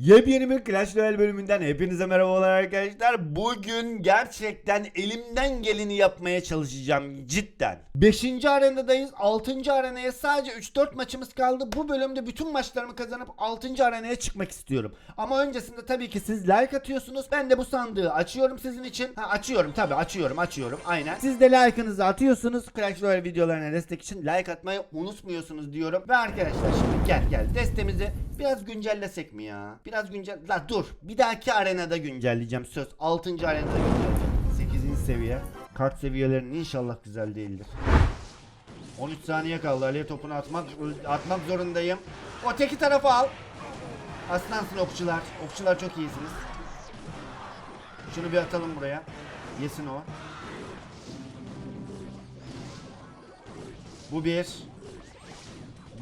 Yepyeni bir Clash Royale bölümünden hepinize merhabalar arkadaşlar. Bugün gerçekten elimden geleni yapmaya çalışacağım cidden. 5. arenadayız. 6. arenaya sadece 3-4 maçımız kaldı. Bu bölümde bütün maçlarımı kazanıp 6. arenaya çıkmak istiyorum. Ama öncesinde tabii ki siz like atıyorsunuz. Ben de bu sandığı açıyorum sizin için. Ha, açıyorum tabii açıyorum açıyorum aynen. Siz de like'ınızı atıyorsunuz. Clash Royale videolarına destek için like atmayı unutmuyorsunuz diyorum. Ve arkadaşlar şimdi gel gel destemizi biraz güncellesek mi ya? Biraz güncel... La dur. Bir dahaki arenada güncelleyeceğim söz. 6. arenada güncelleyeceğim. 8. seviye. Kart seviyelerinin inşallah güzel değildir. 13 saniye kaldı. Alev topunu atmak atmak zorundayım. O teki tarafı al. Aslansın okçular. Okçular çok iyisiniz. Şunu bir atalım buraya. Yesin o. Bu bir.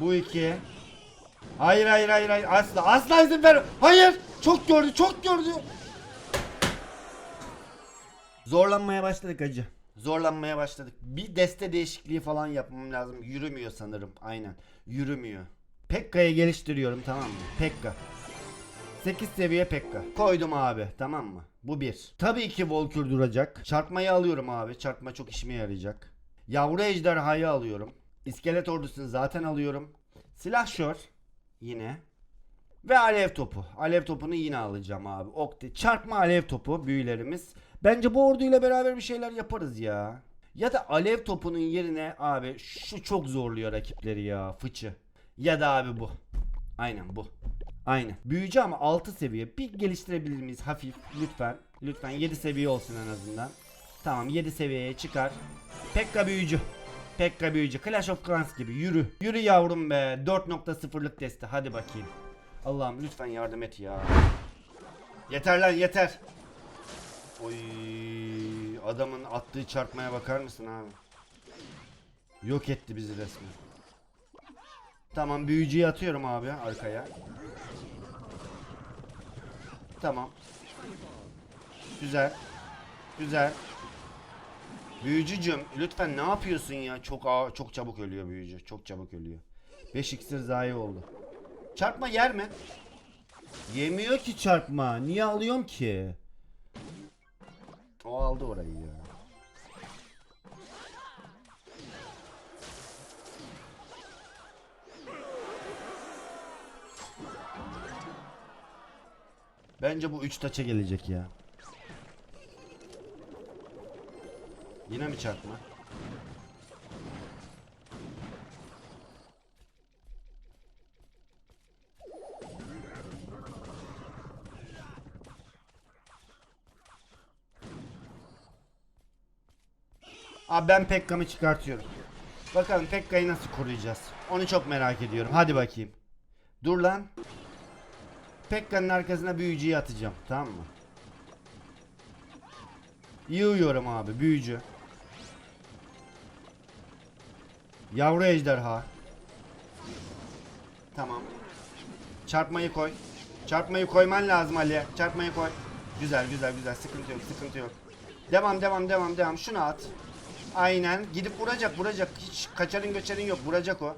Bu iki. Hayır hayır hayır hayır asla asla izin ver. Hayır çok gördü çok gördü. Zorlanmaya başladık acı. Zorlanmaya başladık. Bir deste değişikliği falan yapmam lazım. Yürümüyor sanırım. Aynen. Yürümüyor. Pekka'yı geliştiriyorum tamam mı? Pekka. 8 seviye Pekka. Koydum abi tamam mı? Bu bir. Tabii ki Volkür duracak. Çarpmayı alıyorum abi. Çarpma çok işime yarayacak. Yavru ejderhayı alıyorum. İskelet ordusunu zaten alıyorum. Silahşör yine. Ve alev topu. Alev topunu yine alacağım abi. Okti. Çarpma alev topu büyülerimiz. Bence bu orduyla beraber bir şeyler yaparız ya. Ya da alev topunun yerine abi şu çok zorluyor rakipleri ya. Fıçı. Ya da abi bu. Aynen bu. Aynen. Büyücü ama 6 seviye. Bir geliştirebilir miyiz hafif lütfen. Lütfen 7 seviye olsun en azından. Tamam 7 seviyeye çıkar. Pekka büyücü. Pekka büyücü. Clash of Clans gibi yürü. Yürü yavrum be. 4.0'lık testi hadi bakayım. Allah'ım lütfen yardım et ya. Yeter lan yeter. Oy adamın attığı çarpmaya bakar mısın abi? Yok etti bizi resmen. Tamam büyücüyü atıyorum abi arkaya. Tamam. Güzel. Güzel. Büyücücüm lütfen ne yapıyorsun ya? Çok ağır, çok çabuk ölüyor büyücü. Çok çabuk ölüyor. 5 iksir zayi oldu. Çarpma yer mi? Yemiyor ki çarpma. Niye alıyorum ki? O aldı orayı ya. Bence bu 3 taça gelecek ya. Yine mi çarpma? Abi ben Pekka'mı çıkartıyorum. Bakalım Pekka'yı nasıl koruyacağız? Onu çok merak ediyorum. Hadi bakayım. Dur lan. Pekka'nın arkasına büyücüyü atacağım. Tamam mı? Yığıyorum abi büyücü. Yavru ejderha. Tamam. Çarpmayı koy. Çarpmayı koyman lazım Ali. Çarpmayı koy. Güzel güzel güzel. Sıkıntı yok sıkıntı yok. Devam devam devam devam. Şunu at. Aynen. Gidip vuracak vuracak. Hiç kaçarın göçerin yok. Vuracak o.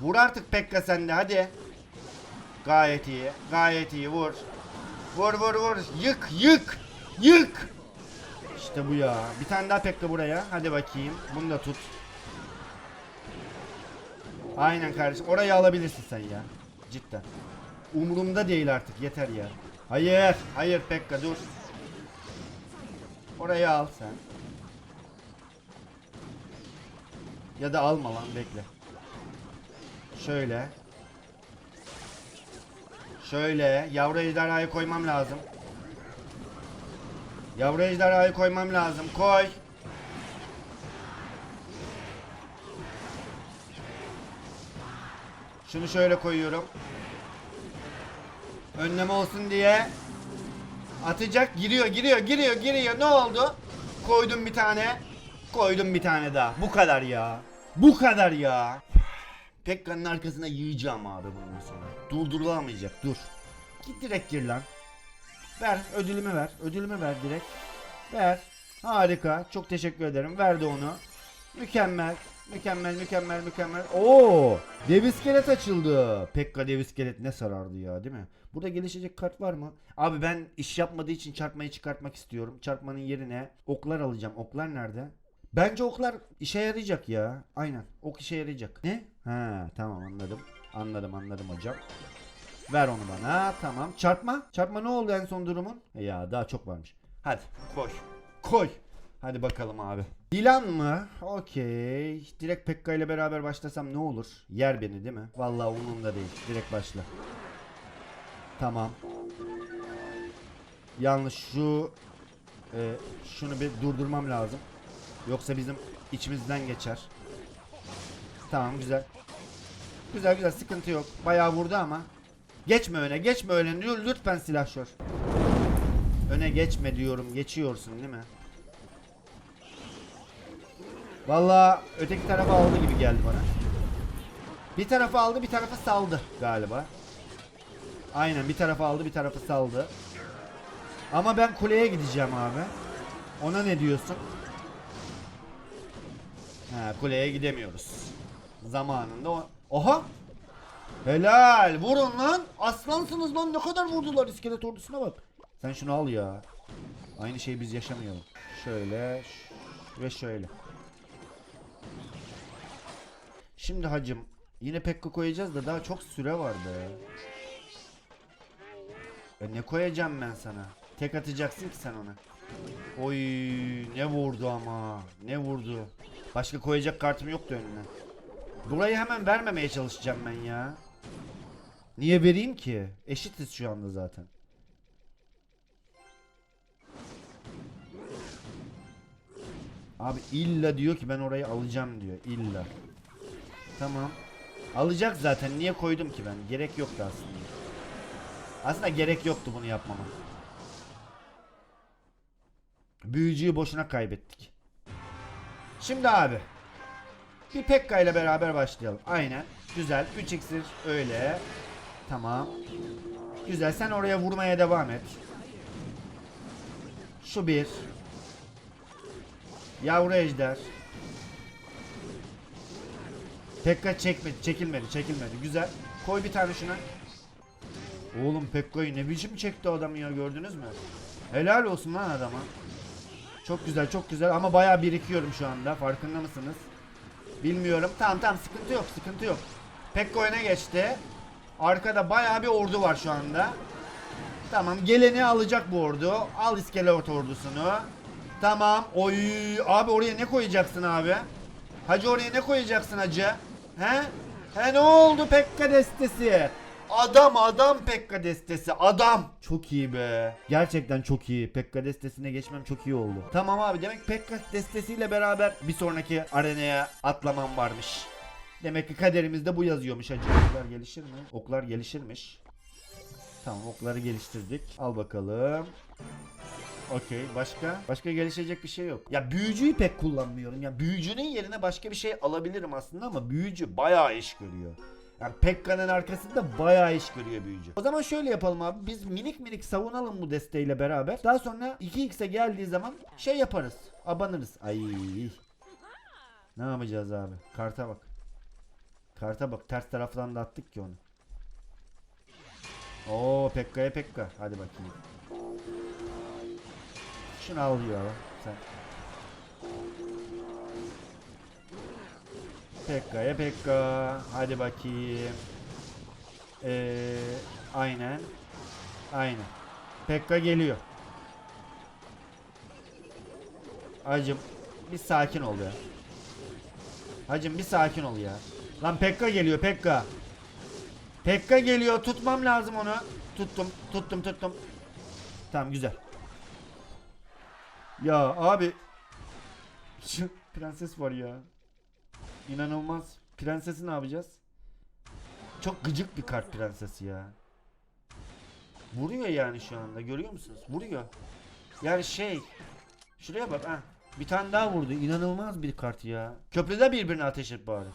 Vur artık Pekka sen de hadi. Gayet iyi. Gayet iyi. Vur. Vur vur vur. Yık yık. Yık. İşte bu ya. Bir tane daha Pekka buraya. Hadi bakayım. Bunu da tut. Aynen kardeşim. Orayı alabilirsin sen ya. Cidden. Umurumda değil artık. Yeter ya. Hayır. Hayır Pekka dur. Orayı al sen. Ya da alma lan bekle. Şöyle. Şöyle. Yavru ejderhayı koymam lazım. Yavru ejderhayı koymam lazım. Koy. Şunu şöyle koyuyorum. Önleme olsun diye. Atacak. Giriyor, giriyor, giriyor, giriyor. Ne oldu? Koydum bir tane. Koydum bir tane daha. Bu kadar ya. Bu kadar ya. Pekka'nın arkasına yiyeceğim abi bundan sonra. Durdurulamayacak. Dur. Git direkt gir lan. Ver. Ödülümü ver. Ödülümü ver direkt. Ver. Harika. Çok teşekkür ederim. Verdi onu. Mükemmel. Mükemmel mükemmel mükemmel. Oo! Dev iskelet açıldı. Pekka dev iskelet ne sarardı ya değil mi? Burada gelişecek kart var mı? Abi ben iş yapmadığı için çarpmayı çıkartmak istiyorum. Çarpmanın yerine oklar alacağım. Oklar nerede? Bence oklar işe yarayacak ya. Aynen. Ok işe yarayacak. Ne? Ha tamam anladım. Anladım anladım hocam. Ver onu bana. Tamam. Çarpma. Çarpma ne oldu en son durumun? Ya daha çok varmış. Hadi koy. Koy. Hadi bakalım abi. Dilan mı? Okey. Direkt Pekka ile beraber başlasam ne olur? Yer beni değil mi? Vallahi umurumda değil. Direkt başla. Tamam. Yalnız şu e, şunu bir durdurmam lazım. Yoksa bizim içimizden geçer. Tamam güzel. Güzel güzel sıkıntı yok. Bayağı vurdu ama. Geçme öne geçme öne Lü- lütfen silahşör. Öne geçme diyorum geçiyorsun değil mi? Vallahi öteki tarafa aldı gibi geldi bana. Bir tarafa aldı bir tarafa saldı galiba. Aynen bir tarafa aldı bir tarafı saldı. Ama ben kuleye gideceğim abi. Ona ne diyorsun? Ha kuleye gidemiyoruz. Zamanında o... Oha! Helal! Vurun lan! Aslansınız lan ne kadar vurdular iskelet ordusuna bak. Sen şunu al ya. Aynı şeyi biz yaşamayalım. Şöyle ve şöyle. Şimdi hacım yine Pekka koyacağız da daha çok süre var be. Ne koyacağım ben sana? Tek atacaksın ki sen ona. Oy ne vurdu ama. Ne vurdu. Başka koyacak kartım yoktu önüne. Burayı hemen vermemeye çalışacağım ben ya. Niye vereyim ki? Eşitiz şu anda zaten. Abi illa diyor ki ben orayı alacağım diyor. İlla. Tamam. Alacak zaten. Niye koydum ki ben? Gerek yoktu aslında. Aslında gerek yoktu bunu yapmama. Büyücüyü boşuna kaybettik. Şimdi abi. Bir Pekka ile beraber başlayalım. Aynen. Güzel. 3 iksir öyle. Tamam. Güzel. Sen oraya vurmaya devam et. Şu bir. Yavru ejder. Pekka çekmedi, çekilmedi, çekilmedi. Güzel. Koy bir tane şuna. Oğlum Pekka'yı ne biçim çekti adamı ya gördünüz mü? Helal olsun lan adama. Çok güzel, çok güzel ama bayağı birikiyorum şu anda. Farkında mısınız? Bilmiyorum. Tamam tamam sıkıntı yok, sıkıntı yok. Pekka öne geçti. Arkada bayağı bir ordu var şu anda. Tamam geleni alacak bu ordu. Al iskelet ordusunu. Tamam. Oy abi oraya ne koyacaksın abi? Hacı oraya ne koyacaksın hacı? He? He ne oldu Pekka destesi? Adam adam Pekka destesi adam. Çok iyi be. Gerçekten çok iyi. Pekka destesine geçmem çok iyi oldu. Tamam abi demek Pekka destesiyle beraber bir sonraki arenaya atlamam varmış. Demek ki kaderimizde bu yazıyormuş hacı. Oklar gelişir mi? Oklar gelişirmiş. Tamam okları geliştirdik. Al bakalım. Okey başka? Başka gelişecek bir şey yok. Ya büyücüyü pek kullanmıyorum. Ya büyücünün yerine başka bir şey alabilirim aslında ama büyücü bayağı iş görüyor. Yani Pekka'nın arkasında bayağı iş görüyor büyücü. O zaman şöyle yapalım abi. Biz minik minik savunalım bu desteğiyle beraber. Daha sonra 2x'e geldiği zaman şey yaparız. Abanırız. Ay. Ne yapacağız abi? Karta bak. Karta bak. Ters taraftan da attık ki onu. Oo Pekka'ya Pekka. Hadi bakayım. Şunu al diyor abi. Sen. Pekka'ya Pekka. Hadi bakayım. Ee, aynen. Aynen. Pekka geliyor. Hacım bir sakin ol ya. Hacım bir sakin ol ya. Lan Pekka geliyor Pekka. Pekka geliyor tutmam lazım onu. Tuttum tuttum tuttum. Tamam güzel. Ya abi şu prenses var ya. İnanılmaz. Prensesi ne yapacağız? Çok gıcık bir kart prensesi ya. Vuruyor yani şu anda görüyor musunuz? Vuruyor. Yani şey şuraya bak ha. Bir tane daha vurdu. İnanılmaz bir kart ya. Köprüde birbirine ateş et bari.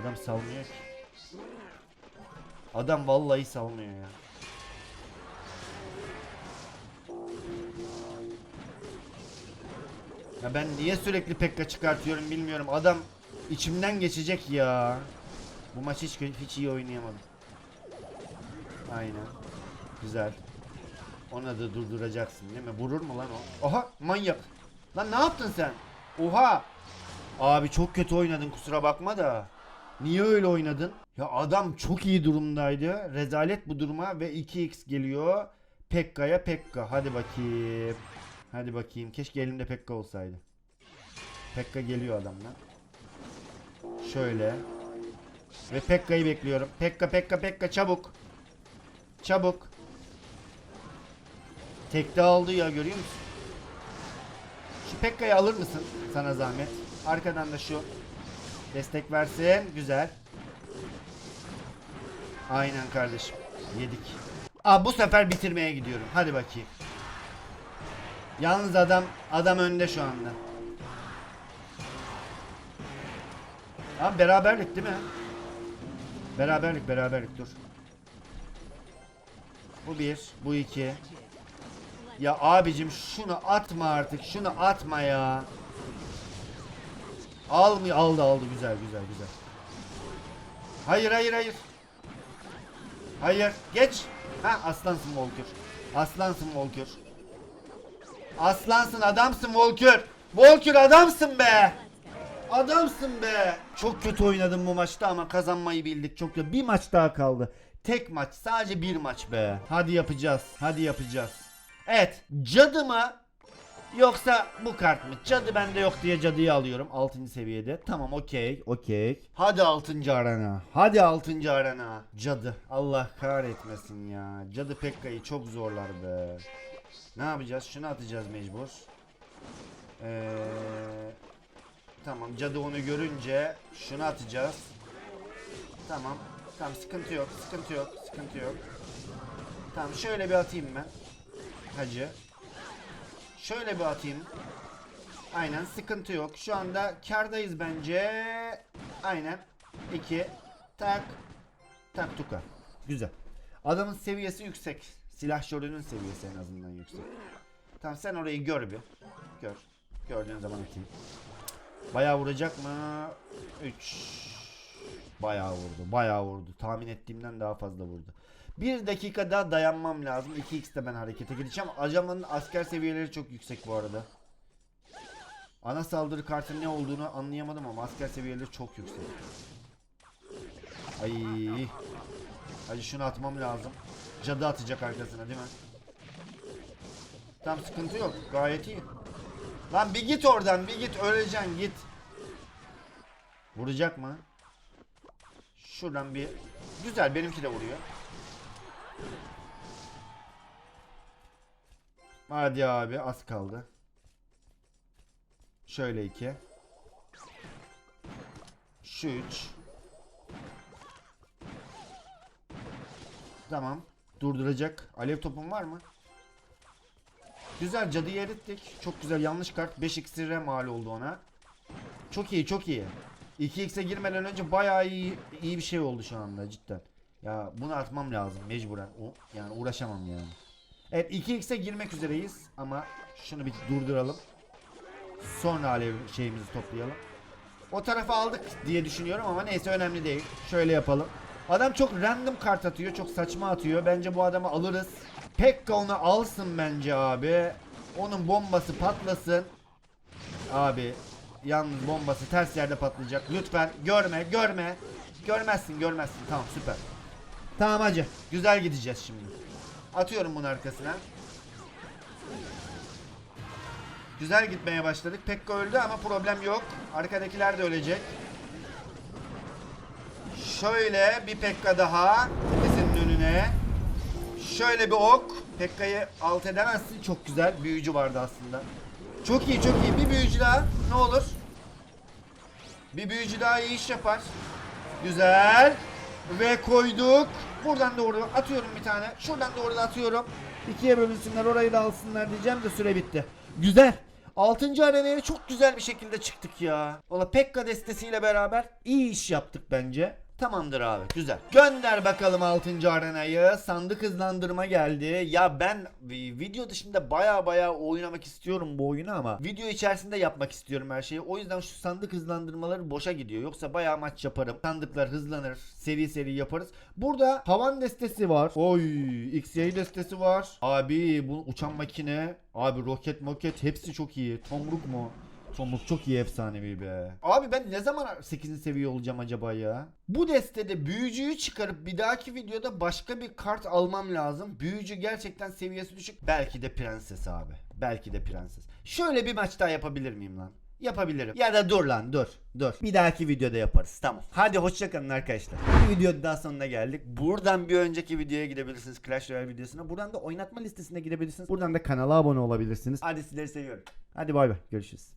Adam salmıyor ki. Adam vallahi salmıyor ya. Ya ben niye sürekli Pekka çıkartıyorum bilmiyorum. Adam İçimden geçecek ya. Bu maç hiç hiç iyi oynayamadım. Aynen. Güzel. Ona da durduracaksın değil mi? Vurur mu lan o? Oha manyak. Lan ne yaptın sen? Oha. Abi çok kötü oynadın kusura bakma da. Niye öyle oynadın? Ya adam çok iyi durumdaydı. Rezalet bu duruma ve 2x geliyor. Pekka'ya Pekka. Hadi bakayım. Hadi bakayım. Keşke elimde Pekka olsaydı. Pekka geliyor adamdan. Şöyle. Ve Pekka'yı bekliyorum. Pekka Pekka Pekka çabuk. Çabuk. Tekte aldı ya görüyor musun? Şu Pekka'yı alır mısın? Sana zahmet. Arkadan da şu destek versin. Güzel. Aynen kardeşim. Yedik. Aa bu sefer bitirmeye gidiyorum. Hadi bakayım. Yalnız adam adam önde şu anda. Abi beraberlik değil mi? Beraberlik beraberlik dur. Bu bir, bu iki. Ya abicim şunu atma artık. Şunu atma ya. Almıyor. Aldı aldı. Güzel güzel güzel. Hayır hayır hayır. Hayır. Geç. Ha aslansın Volker. Aslansın Volker. Aslansın adamsın Volker. Volker adamsın be. Adamsın be. Çok kötü oynadım bu maçta ama kazanmayı bildik. Çok kötü. Bir maç daha kaldı. Tek maç. Sadece bir maç be. Hadi yapacağız. Hadi yapacağız. Evet. Cadı mı? Yoksa bu kart mı? Cadı bende yok diye cadıyı alıyorum 6. seviyede. Tamam okey okey. Hadi 6. arena. Hadi 6. arena. Cadı. Allah kahretmesin ya. Cadı Pekka'yı çok zorlar be. Ne yapacağız? Şunu atacağız mecbur. Eee... Tamam cadı onu görünce şunu atacağız. Tamam. Tamam sıkıntı yok. Sıkıntı yok. Sıkıntı yok. Tamam şöyle bir atayım ben. Hacı. Şöyle bir atayım. Aynen sıkıntı yok. Şu anda kardayız bence. Aynen. 2 tak tak tuka. Güzel. Adamın seviyesi yüksek. Silahşörünün seviyesi en azından yüksek. Tamam sen orayı gör bir. Gör. Gördüğün zaman atayım. Bayağı vuracak mı? 3 Bayağı vurdu. Bayağı vurdu. Tahmin ettiğimden daha fazla vurdu. Bir dakika daha dayanmam lazım. 2x'te ben harekete geçeceğim. Ajamanın asker seviyeleri çok yüksek bu arada. Ana saldırı kartının ne olduğunu anlayamadım ama asker seviyeleri çok yüksek. Ay. Hadi şunu atmam lazım. Cadı atacak arkasına değil mi? Tam sıkıntı yok. Gayet iyi. Lan bir git oradan bir git öleceksin git. Vuracak mı? Şuradan bir güzel benimki de vuruyor. Hadi abi az kaldı. Şöyle iki. Şu üç. Tamam. Durduracak. Alev topun var mı? Güzel cadıyı erittik. Çok güzel yanlış kart. 5 iksire mal oldu ona. Çok iyi çok iyi. 2x'e girmeden önce bayağı iyi, iyi bir şey oldu şu anda cidden. Ya bunu atmam lazım mecburen. O, yani uğraşamam yani. Evet 2x'e girmek üzereyiz ama şunu bir durduralım. Sonra alev şeyimizi toplayalım. O tarafa aldık diye düşünüyorum ama neyse önemli değil. Şöyle yapalım. Adam çok random kart atıyor. Çok saçma atıyor. Bence bu adamı alırız. Pekka onu alsın bence abi. Onun bombası patlasın. Abi yalnız bombası ters yerde patlayacak. Lütfen görme görme. Görmezsin görmezsin. Tamam süper. Tamam hacı. Güzel gideceğiz şimdi. Atıyorum bunun arkasına. Güzel gitmeye başladık. Pekka öldü ama problem yok. Arkadakiler de ölecek. Şöyle bir Pekka daha. Tepesinin önüne. Şöyle bir ok. Pekka'yı alt edemezsin. Çok güzel. Büyücü vardı aslında. Çok iyi çok iyi. Bir büyücü daha. Ne olur. Bir büyücü daha iyi iş yapar. Güzel. Ve koyduk. Buradan doğru atıyorum bir tane. Şuradan doğru da atıyorum. İkiye bölünsünler orayı da alsınlar diyeceğim de süre bitti. Güzel. 6. arenaya çok güzel bir şekilde çıktık ya. Valla Pekka destesiyle beraber iyi iş yaptık bence. Tamamdır abi güzel. Gönder bakalım 6. arenayı. Sandık hızlandırma geldi. Ya ben vi- video dışında baya baya oynamak istiyorum bu oyunu ama video içerisinde yapmak istiyorum her şeyi. O yüzden şu sandık hızlandırmaları boşa gidiyor. Yoksa baya maç yaparım. Sandıklar hızlanır. Seri seri yaparız. Burada havan destesi var. Oy XY destesi var. Abi bu uçan makine. Abi roket moket hepsi çok iyi. Tomruk mu? Tomruk çok iyi efsanevi be. Abi ben ne zaman 8. seviye olacağım acaba ya? Bu destede büyücüyü çıkarıp bir dahaki videoda başka bir kart almam lazım. Büyücü gerçekten seviyesi düşük. Belki de prenses abi. Belki de prenses. Şöyle bir maç daha yapabilir miyim lan? Yapabilirim. Ya da dur lan dur. Dur. Bir dahaki videoda yaparız. Tamam. Hadi hoşçakalın arkadaşlar. Bir videonun daha sonuna geldik. Buradan bir önceki videoya gidebilirsiniz. Clash Royale videosuna. Buradan da oynatma listesine gidebilirsiniz. Buradan da kanala abone olabilirsiniz. Hadi sizleri seviyorum. Hadi bay bay. Görüşürüz.